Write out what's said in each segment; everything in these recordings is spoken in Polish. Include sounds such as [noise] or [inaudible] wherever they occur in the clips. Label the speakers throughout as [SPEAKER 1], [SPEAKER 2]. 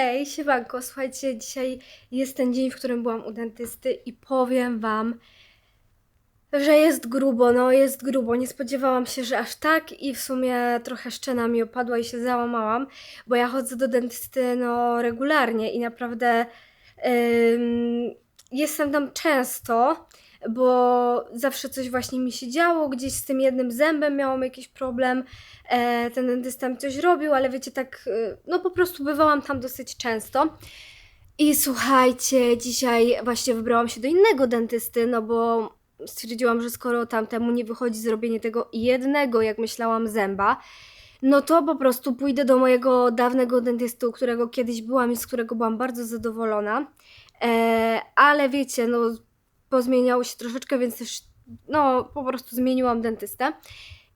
[SPEAKER 1] Hej, siemanko, słuchajcie, dzisiaj jest ten dzień, w którym byłam u dentysty i powiem wam, że jest grubo, no jest grubo. Nie spodziewałam się, że aż tak i w sumie trochę szczena mi opadła i się załamałam, bo ja chodzę do dentysty no regularnie i naprawdę ym, jestem tam często, bo zawsze coś właśnie mi się działo, gdzieś z tym jednym zębem miałam jakiś problem, e, ten dentysta mi coś robił, ale wiecie, tak, e, no po prostu bywałam tam dosyć często. I słuchajcie, dzisiaj właśnie wybrałam się do innego dentysty, no bo stwierdziłam, że skoro tamtemu nie wychodzi zrobienie tego jednego, jak myślałam, zęba, no to po prostu pójdę do mojego dawnego dentysty, u którego kiedyś byłam i z którego byłam bardzo zadowolona. E, ale wiecie, no pozmieniało się troszeczkę, więc też no po prostu zmieniłam dentystę.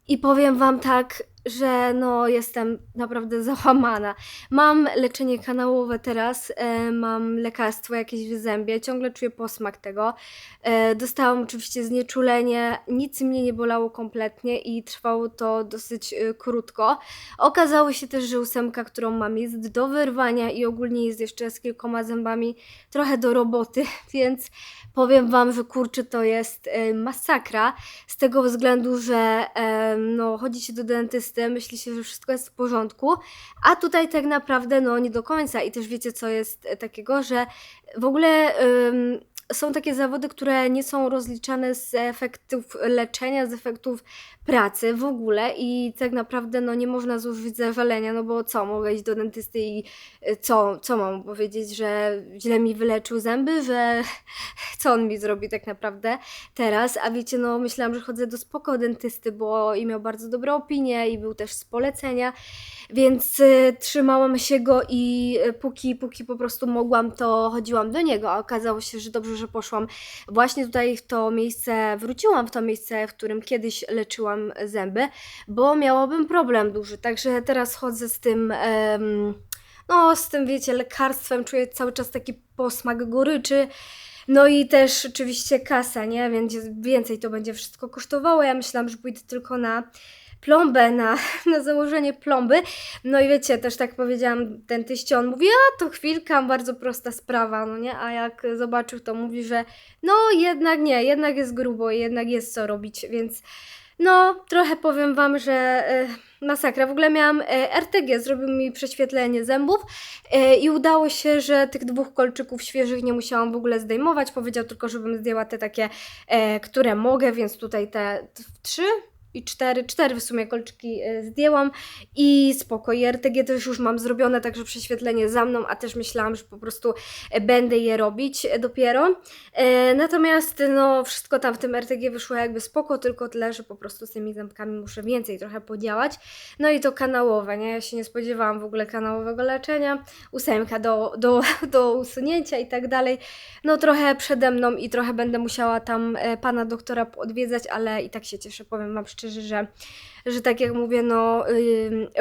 [SPEAKER 1] I powiem wam tak, że no jestem naprawdę [laughs] załamana. Mam leczenie kanałowe teraz, e, mam lekarstwo jakieś w zębie, ciągle czuję posmak tego. E, dostałam oczywiście znieczulenie, nic mnie nie bolało kompletnie i trwało to dosyć e, krótko. Okazało się też, że ósemka, którą mam jest do wyrwania i ogólnie jest jeszcze z kilkoma zębami trochę do roboty, [laughs] więc powiem wam, że kurczę to jest masakra z tego względu, że no chodzi się do dentysty, myśli się, że wszystko jest w porządku, a tutaj tak naprawdę no nie do końca. I też wiecie co jest e, takiego, że w ogóle są takie zawody, które nie są rozliczane z efektów leczenia, z efektów pracy w ogóle i tak naprawdę no nie można zużyć zażalenia, no bo co, mogę iść do dentysty i y, co, co mam powiedzieć, że źle mi wyleczył zęby, że [laughs] co on mi zrobi tak naprawdę teraz, a wiecie, no myślałam, że chodzę do spoko dentysty, bo i miał bardzo dobre opinie i był też z polecenia, więc y, trzymałam się go i y, póki, póki po prostu mogłam, to chodziłam do niego, a okazało się, że dobrze, że poszłam właśnie tutaj w to miejsce, wróciłam w to miejsce, w którym kiedyś leczyłam zęby, bo miałabym problem duży, także teraz chodzę z tym... em, no, z tym, wiecie, lekarstwem czuję cały czas taki posmak goryczy. No i też oczywiście kasa, nie? Więc więcej to będzie wszystko kosztowało. Ja myślałam, że pójdę tylko na plombę, na, [laughs] na założenie plomby. No i wiecie, też tak powiedziałam dentyście, on mówi, a to chwilka, bardzo prosta sprawa, no nie? A jak zobaczył, to mówi, że no jednak nie, jednak jest grubo jednak jest co robić, więc no, trochę powiem Wam, że e, masakra. W ogóle miałam e, RTG, zrobił mi prześwietlenie zębów e, i udało się, że tych dwóch kolczyków świeżych nie musiałam w ogóle zdejmować. Powiedział tylko, żebym zdjęła te takie, e, które mogę, więc tutaj te trzy i cztery, cztery w sumie kolczyki e, zdjęłam i spoko. I RTG też już mam zrobione, także prześwietlenie za mną, a też myślałam, że po prostu e, będę je robić e, dopiero. Natomiast no, wszystko tam w tym RTG wyszło jakby spoko, tylko tyle, że po prostu z tymi zębkami muszę więcej trochę podziałać. No i to kanałowe, nie? Ja się nie spodziewałam w ogóle kanałowego leczenia. Ósemka do, do, [laughs] do usunięcia i tak dalej. No trochę przede mną i trochę będę musiała tam pana doktora odwiedzać, ale i tak się cieszę, powiem wam szczerze, że że tak jak mówię, no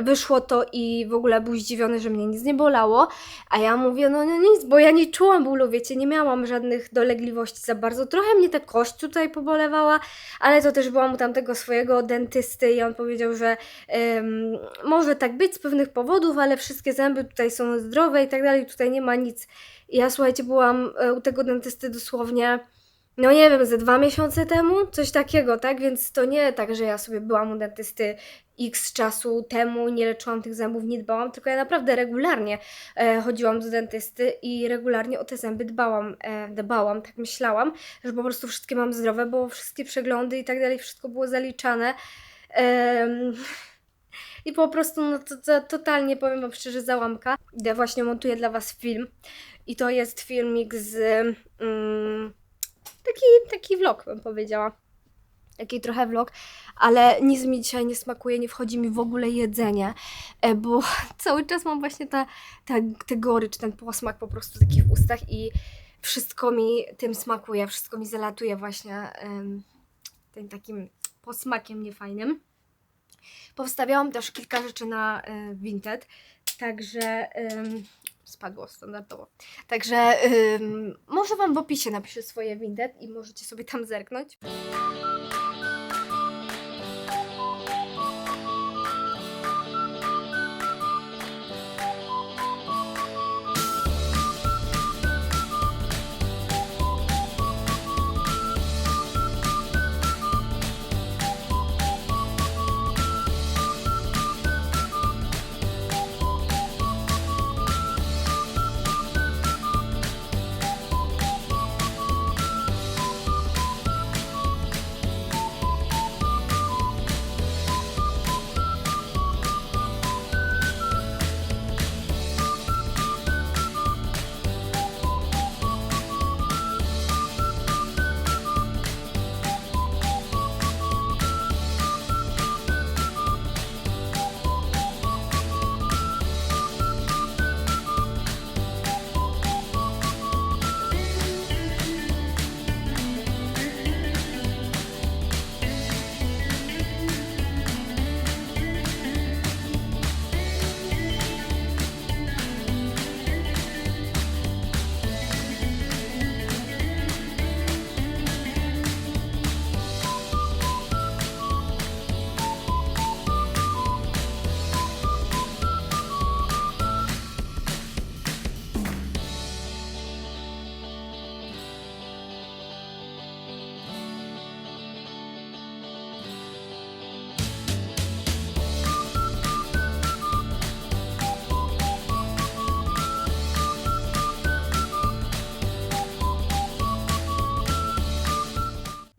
[SPEAKER 1] wyszło to i w ogóle był zdziwiony, że mnie nic nie bolało, a ja mówię, no, no nic, bo ja nie czułam bólu, wiecie, nie miałam żadnych dolegliwości za bardzo. Trochę mnie ta kość tutaj pobolewała, ale to też byłam u tamtego swojego dentysty i on powiedział, że może tak być z pewnych powodów, ale wszystkie zęby tutaj są zdrowe i tak dalej, tutaj nie ma nic. Ja słuchajcie, byłam e, u tego dentysty dosłownie no nie wiem, ze dwa miesiące temu, coś takiego, tak? Więc to nie tak, że ja sobie byłam u dentysty x czasu temu, nie leczyłam tych zębów, nie dbałam, tylko ja naprawdę regularnie e, chodziłam do dentysty i regularnie o te zęby dbałam, e, dbałam, tak myślałam, że po prostu wszystkie mam zdrowe, bo wszystkie przeglądy i tak dalej, wszystko było zaliczane. Em, I po prostu, no to, to totalnie powiem Wam szczerze, załamka. Ja właśnie montuję dla Was film i to jest filmik z... Mm, taki, taki vlog bym powiedziała. Taki trochę vlog, ale nic mi dzisiaj nie smakuje, nie wchodzi mi w ogóle jedzenie, e, bo [laughs] cały czas mam właśnie ta, ta, te gorycz, ten posmak po prostu taki w ustach i wszystko mi tym smakuje, wszystko mi zalatuje właśnie em, tym takim posmakiem niefajnym. Powstawiałam też kilka rzeczy na e, Vinted, także spadło standardowo. Także może Wam w opisie napiszę swoje Vinted i możecie sobie tam zerknąć.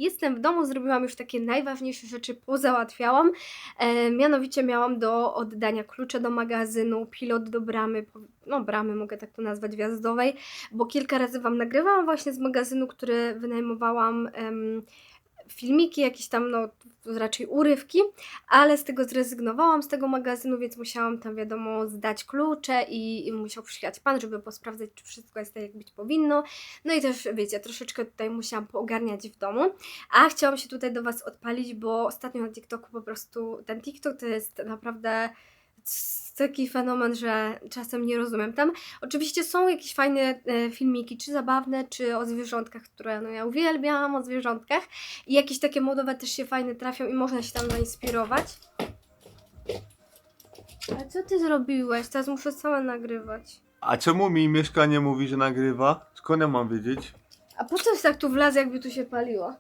[SPEAKER 1] Jestem w domu, zrobiłam już takie najważniejsze rzeczy, pozałatwiałam. E, mianowicie miałam do oddania klucze do magazynu, pilot do bramy, no bramy mogę tak to nazwać, wjazdowej, bo kilka razy Wam nagrywałam właśnie z magazynu, który wynajmowałam em, filmiki, jakieś tam, no raczej urywki, ale z tego zrezygnowałam z tego magazynu, więc musiałam tam, wiadomo, zdać klucze i, i musiał przyjechać pan, żeby posprawdzać, czy wszystko jest tak, jak być powinno. No i też, wiecie, troszeczkę tutaj musiałam poogarniać w domu, a chciałam się tutaj do Was odpalić, bo ostatnio na TikToku po prostu, ten TikTok to jest naprawdę c- taki fenomen, że czasem nie rozumiem. Tam oczywiście są jakieś fajne e, filmiki, czy zabawne, czy o zwierzątkach, które no ja uwielbiam, o zwierzątkach. I jakieś takie modowe też się fajne trafią i można się tam zainspirować. A co ty zrobiłeś? Teraz muszę całe nagrywać.
[SPEAKER 2] A czemu mi mieszkanie mówi, że nagrywa? Skąd ja mam wiedzieć?
[SPEAKER 1] A po coś tak tu wlazł, jakby tu się paliło?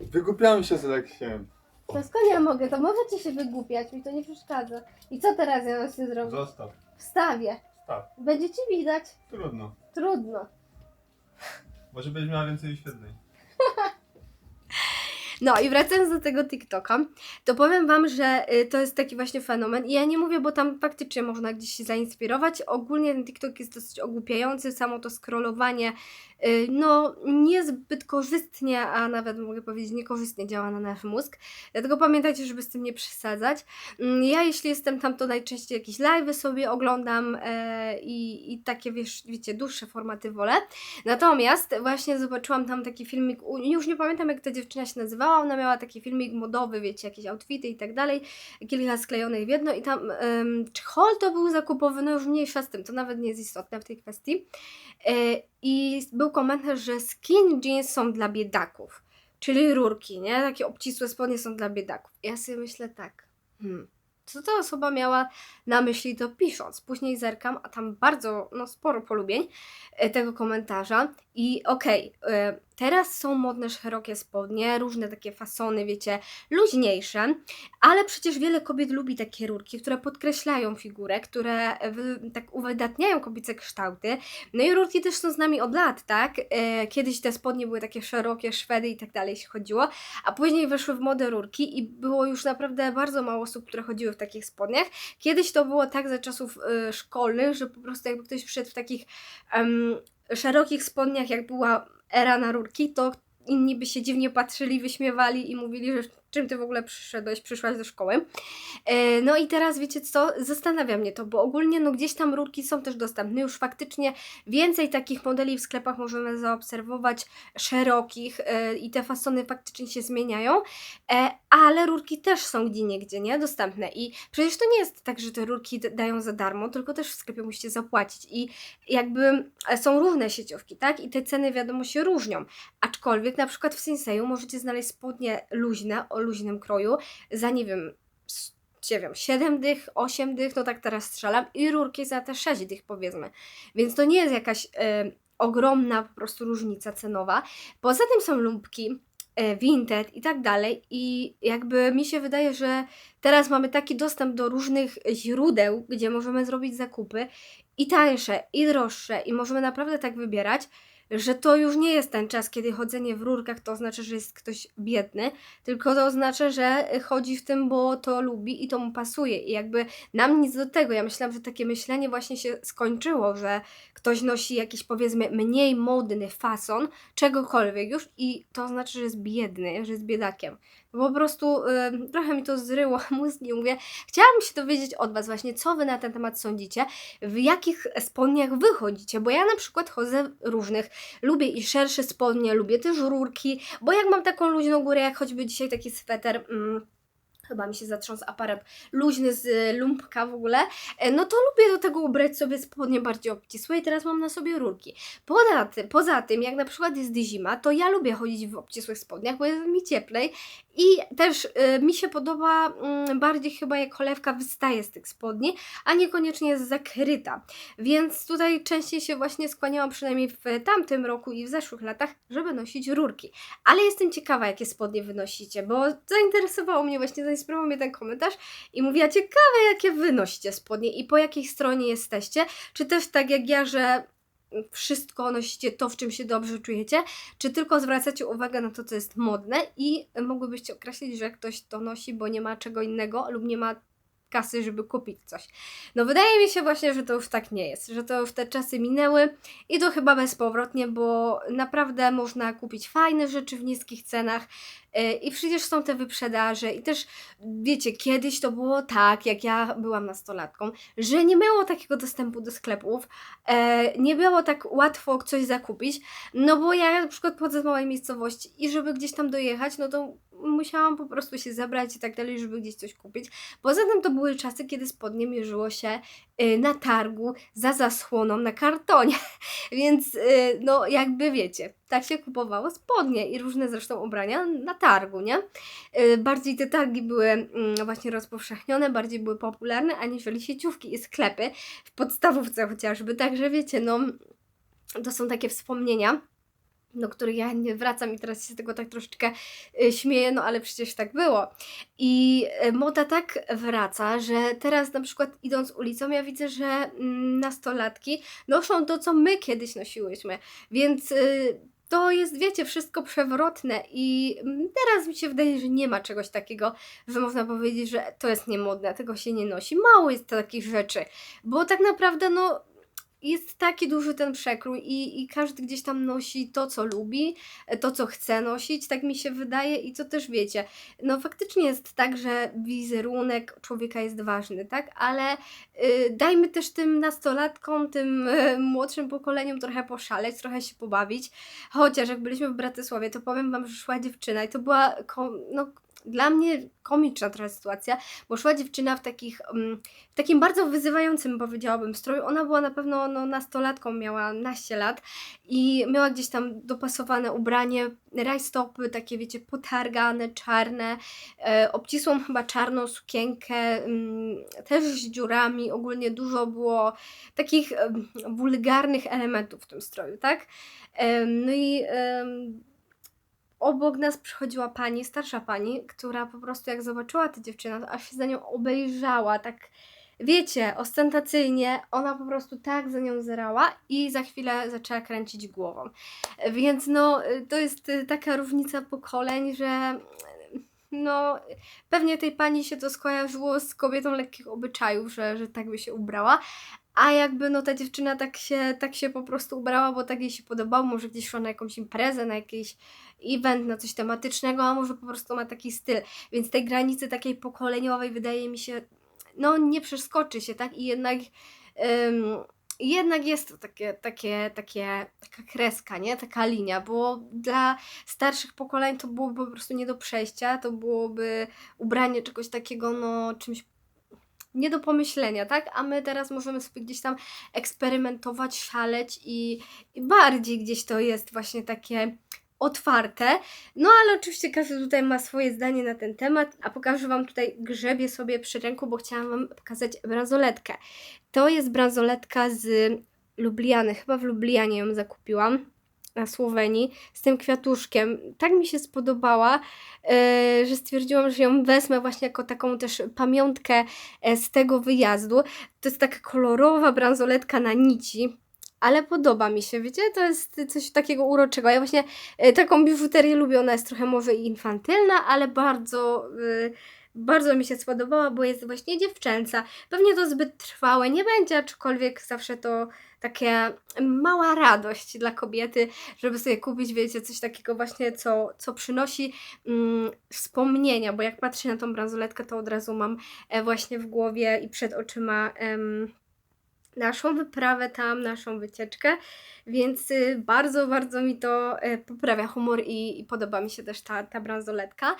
[SPEAKER 2] Wygłupiałem się, że tak chciałem.
[SPEAKER 1] To skąd ja mogę? To możecie się wygłupiać, mi to nie przeszkadza. I co teraz ja mam się zrobić?
[SPEAKER 2] Zostaw.
[SPEAKER 1] Wstawię.
[SPEAKER 2] Staw.
[SPEAKER 1] Będziecie widać?
[SPEAKER 2] Trudno.
[SPEAKER 1] Trudno.
[SPEAKER 2] Może będziesz miała więcej wyświetleń. [laughs]
[SPEAKER 1] No i wracając do tego TikToka, to powiem Wam, że y, to jest taki właśnie fenomen. I ja nie mówię, bo tam faktycznie można gdzieś się zainspirować. Ogólnie ten TikTok jest dosyć ogłupiający, samo to scrollowanie, no niezbyt korzystnie, a nawet mogę powiedzieć niekorzystnie działa na nasz mózg. Dlatego pamiętajcie, żeby z tym nie przesadzać. Mm, Ja jeśli jestem tam, to najczęściej jakieś live'y sobie oglądam e, i, i takie, wiesz, wiecie, dłuższe formaty wolę. Natomiast właśnie zobaczyłam tam taki filmik, już nie pamiętam jak ta dziewczyna się nazywała, ona miała taki filmik modowy, wiecie, jakieś outfity i tak dalej, kilka sklejonych w jedno i tam, um, czy haul to był zakupowy, no już mniejsza z tym, to nawet nie jest istotne w tej kwestii. E, I był komentarz, że skin jeans są dla biedaków, czyli rurki, nie? Takie obcisłe spodnie są dla biedaków. Ja sobie myślę tak, hmm, co ta osoba miała na myśli to pisząc. Później zerkam, a tam bardzo, no sporo polubień e, tego komentarza i okej, e, teraz są modne szerokie spodnie, różne takie fasony, wiecie, luźniejsze, ale przecież wiele kobiet lubi takie rurki, które podkreślają figurę, które wy, tak uwydatniają kobiece kształty. No i rurki też są z nami od lat, tak? E, kiedyś te spodnie były takie szerokie, szwedy i tak dalej się chodziło, a później weszły w modę rurki i było już naprawdę bardzo mało osób, które chodziły w takich spodniach. Kiedyś to było tak za czasów e, szkolnych, że po prostu jakby ktoś przyszedł w takich szerokich spodniach, jak była era na rurki, to inni by się dziwnie patrzyli, wyśmiewali i mówili, że czym ty w ogóle przyszedłeś, przyszłaś do szkoły. E, No i teraz wiecie co, zastanawia mnie to, bo ogólnie no gdzieś tam rurki są też dostępne, już faktycznie więcej takich modeli w sklepach możemy zaobserwować, szerokich e, i te fasony faktycznie się zmieniają, e, ale rurki też są gdzie niegdzie, nie? Dostępne i przecież to nie jest tak, że te rurki dają za darmo, tylko też w sklepie musicie zapłacić i jakby są różne sieciówki, tak? I te ceny wiadomo się różnią, aczkolwiek na przykład w Sinseju możecie znaleźć spodnie luźne, luźnym kroju. Za nie wiem, nie wiem, 7 dych, 8 dych, no tak teraz strzelam i rurki za te 6 dych powiedzmy, więc to nie jest jakaś e, ogromna po prostu różnica cenowa. Poza tym są lumpki, e, Vinted i tak dalej i jakby mi się wydaje, że teraz mamy taki dostęp do różnych źródeł, gdzie możemy zrobić zakupy i tańsze, i droższe i możemy naprawdę tak wybierać, że to już nie jest ten czas, kiedy chodzenie w rurkach to oznacza, że jest ktoś biedny, tylko to oznacza, że chodzi w tym, bo to lubi i to mu pasuje i jakby nam nic do tego. Ja myślałam, że takie myślenie właśnie się skończyło, że ktoś nosi jakiś powiedzmy mniej modny fason, czegokolwiek już i to znaczy, że jest biedny, że jest biedakiem. Po prostu y, trochę mi to zryło [laughs] mózg i mówię, chciałabym się dowiedzieć od Was właśnie, co Wy na ten temat sądzicie, w jakich spodniach Wy chodzicie, bo ja na przykład chodzę w różnych, lubię i szersze spodnie, lubię też rurki, bo jak mam taką luźną górę, jak choćby dzisiaj taki sweter... Mm, Chyba mi się zatrząsł aparat luźny z y, lumpka w ogóle. E, No to lubię do tego ubrać sobie spodnie bardziej obcisłe i teraz mam na sobie rurki. Poza tym, poza tym, jak na przykład jest zima, to ja lubię chodzić w obcisłych spodniach, bo jest mi cieplej i też y, mi się podoba mm, bardziej chyba jak cholewka wystaje z tych spodni, a niekoniecznie jest zakryta. Więc tutaj częściej się właśnie skłaniałam, przynajmniej w tamtym roku i w zeszłych latach, żeby nosić rurki. Ale jestem ciekawa, jakie spodnie wynosicie, bo zainteresowało mnie właśnie, zainspirował mnie ten komentarz i mówiła, ciekawe, jakie wy nosicie spodnie i po jakiej stronie jesteście. Czy też tak jak ja, że wszystko nosicie to, w czym się dobrze czujecie, czy tylko zwracacie uwagę na to, co jest modne i mogłybyście określić, że ktoś to nosi, bo nie ma czego innego lub nie ma kasy, żeby kupić coś. No wydaje mi się właśnie, że to już tak nie jest, że to już te czasy minęły i to chyba bezpowrotnie, bo naprawdę można kupić fajne rzeczy w niskich cenach yy, i przecież są te wyprzedaże i też wiecie, kiedyś to było tak, jak ja byłam nastolatką, że nie było takiego dostępu do sklepów, e, nie było tak łatwo coś zakupić, no bo ja na przykład pochodzę z małej miejscowości i żeby gdzieś tam dojechać, no to musiałam po prostu się zabrać i tak dalej, żeby gdzieś coś kupić. Poza tym to były czasy, kiedy spodnie mierzyło się y, na targu, za zasłoną, na kartonie, [laughs] więc y, no jakby wiecie, tak się kupowało spodnie i różne zresztą ubrania na targu, nie? Y, Bardziej te targi były mm, właśnie rozpowszechnione, bardziej były popularne, aniżeli sieciówki i sklepy w podstawówce chociażby, także wiecie, no to są takie wspomnienia do których ja nie wracam i teraz się z tego tak troszeczkę y, śmieję, no ale przecież tak było. I y, moda tak wraca, że teraz na przykład idąc ulicą ja widzę, że mm, nastolatki noszą to, co my kiedyś nosiłyśmy, więc y, to jest, wiecie, wszystko przewrotne i mm, teraz mi się wydaje, że nie ma czegoś takiego, że można powiedzieć, że to jest niemodne, tego się nie nosi. Mało jest takich rzeczy, bo tak naprawdę, no, jest taki duży ten przekrój i, i każdy gdzieś tam nosi to, co lubi, e, to, co chce nosić, tak mi się wydaje i co też wiecie. No faktycznie jest tak, że wizerunek człowieka jest ważny, tak? Ale y, dajmy też tym nastolatkom, tym y, młodszym pokoleniom trochę poszaleć, trochę się pobawić. Chociaż jak byliśmy w Bratysławie, to powiem Wam, że szła dziewczyna i to była no, dla mnie komiczna trochę sytuacja, bo szła dziewczyna w takich, mm, w takim bardzo wyzywającym powiedziałabym stroju. Ona była na pewno no, nastolatką, miała naście lat i miała gdzieś tam dopasowane ubranie, rajstopy, takie wiecie, potargane, czarne, e, obcisłą chyba czarną sukienkę, mm, też z dziurami, ogólnie dużo było takich wulgarnych elementów w tym stroju, tak? No i obok nas przychodziła pani, starsza pani, która po prostu jak zobaczyła tę dziewczynę, to aż się za nią obejrzała, tak wiecie, ostentacyjnie, ona po prostu tak za nią zerała i za chwilę zaczęła kręcić głową. Więc no, to jest y, taka różnica pokoleń, że no, pewnie tej pani się to skojarzyło z kobietą lekkich obyczajów, że, że tak by się ubrała, a jakby no ta dziewczyna tak się, tak się po prostu ubrała, bo tak jej się podobało, może gdzieś szła na jakąś imprezę, na jakiś event, na coś tematycznego, a może po prostu ma taki styl. Więc tej granicy takiej pokoleniowej wydaje mi się, no nie przeskoczy się, tak? I jednak, jednak jest to takie, takie, takie, taka kreska, nie? Taka linia, bo dla starszych pokoleń to byłoby po prostu nie do przejścia, to byłoby ubranie czegoś takiego, no czymś nie do pomyślenia, tak? A my teraz możemy sobie gdzieś tam eksperymentować, szaleć i, i bardziej gdzieś to jest właśnie takie otwarte. No ale oczywiście każdy tutaj ma swoje zdanie na ten temat, a pokażę Wam tutaj grzebie sobie przy ręku, bo chciałam Wam pokazać bransoletkę. To jest bransoletka z Lubliany, chyba w Lublianie ją zakupiłam na Słowenii z tym kwiatuszkiem. Tak mi się spodobała, e, że stwierdziłam, że ją wezmę właśnie jako taką też pamiątkę e, z tego wyjazdu. To jest taka kolorowa bransoletka na nici. Ale podoba mi się, wiecie, to jest coś takiego uroczego. Ja właśnie e, taką biżuterię lubię, ona jest trochę może infantylna, ale bardzo, e, bardzo mi się spodobała, bo jest właśnie dziewczęca. Pewnie to zbyt trwałe nie będzie, aczkolwiek zawsze to takie mała radość dla kobiety, żeby sobie kupić, wiecie, coś takiego właśnie, co, co przynosi mm, wspomnienia, bo jak patrzę na tą bransoletkę, to od razu mam e, właśnie w głowie i przed oczyma naszą wyprawę tam, naszą wycieczkę, więc y, bardzo, bardzo mi to e, poprawia humor i, i podoba mi się też ta, ta bransoletka.